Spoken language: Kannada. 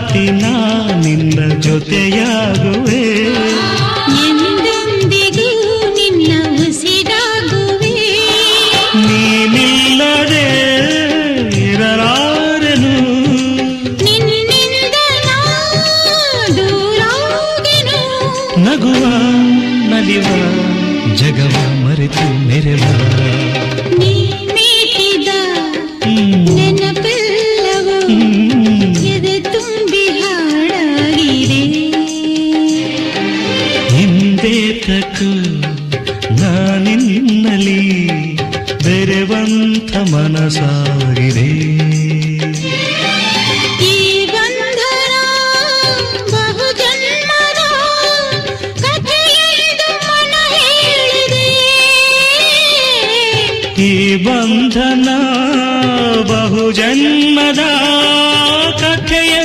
ರಾತಿ ನಾ ನಿನ್ನ ಜೊತೆಯಾಗುವೆ. ಎಂದೆಂದಿಗೂ ನಿನ್ನ ಉಸಿರಾಗುವೆ. ನೀನಿಲ್ಲದೆ ಇರಲಾರೆನು. ನಿನ್ನಿಂದ ನಗುವ ನಲಿವ ಜಗವ ಮರೆತು ಮೆರೆವ. ಹಿಂದೆ ತಕು ನಾನಿನ್ನಲಿ ಬೆರೆವಂತ ಮನಸಾಗಿದೆ ಈ ಬಂಧನ ಬಹುಜನ್ಮದ